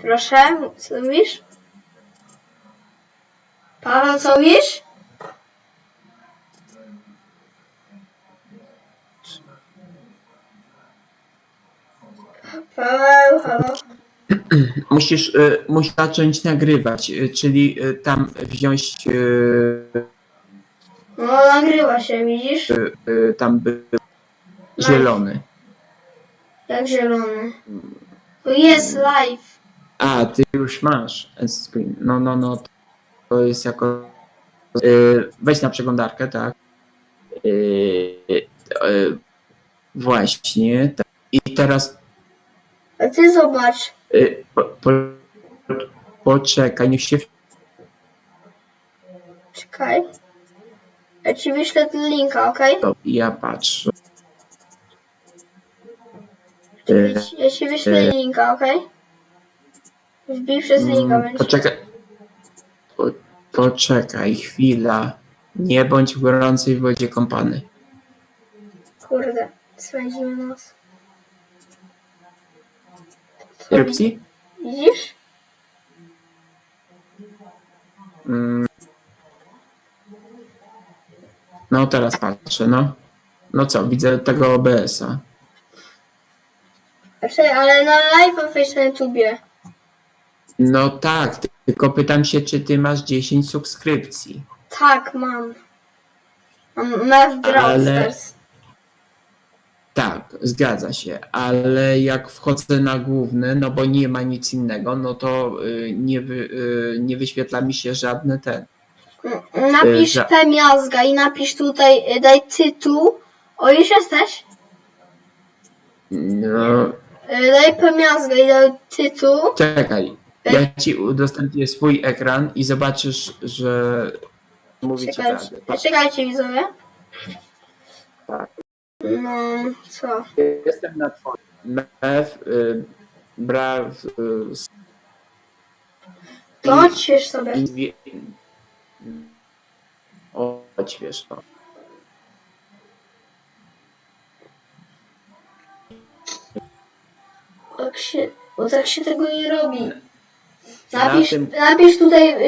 Proszę, co mówisz? Paweł, co mówisz? Paweł, halo? Musisz, y, musisz zacząć nagrywać, y, czyli y, tam wziąć, y, No, nagrywa się, widzisz? y, y, tam był zielony. Jak zielony. To jest live. A, ty już masz screen. No, no, no. To jest jako. Y, weź na przeglądarkę, tak. Y, y, właśnie. Tak. I teraz A ty zobacz. y, po, po, poczekaj, niech się. Czekaj. Ja ci wyślę ten linka, okej? To ja patrzę. Ja Y, ci- Ja ci wyślę e. linka, okej? Wbij przez mm, poczekaj. Po, poczekaj, chwila. Nie bądź w gorącej wodzie kąpany. Kurde, spędzimy nos. Erupcji? Widzisz? Mm. No teraz patrzę, no. No co, widzę tego OBS-a. Znaczy, ale na live na YouTubie. No tak, tylko pytam się, czy ty masz 10 subskrypcji. Tak, mam. Brawl Ale- Stars. Tak, zgadza się, ale jak wchodzę na główny, no bo nie ma nic innego, no to y, nie, wy, y, nie wyświetla mi się żadne ten. N- Napisz za- P miazga i napisz tutaj, y, daj tytuł. O, już jesteś? No, Y, Daj P miazga i daj tytuł. czekaj, ja ci udostępnię swój ekran i zobaczysz, że mówicie Czekajcie, prawdę. Patrz, czekajcie widzowie. Tak. No, co? Jestem na twoim. Mew, y, braw, y, s- To odśwież sobie. i. O, to. Tak się, bo tak się tego nie robi. Na Napisz, tym- napisz tutaj y,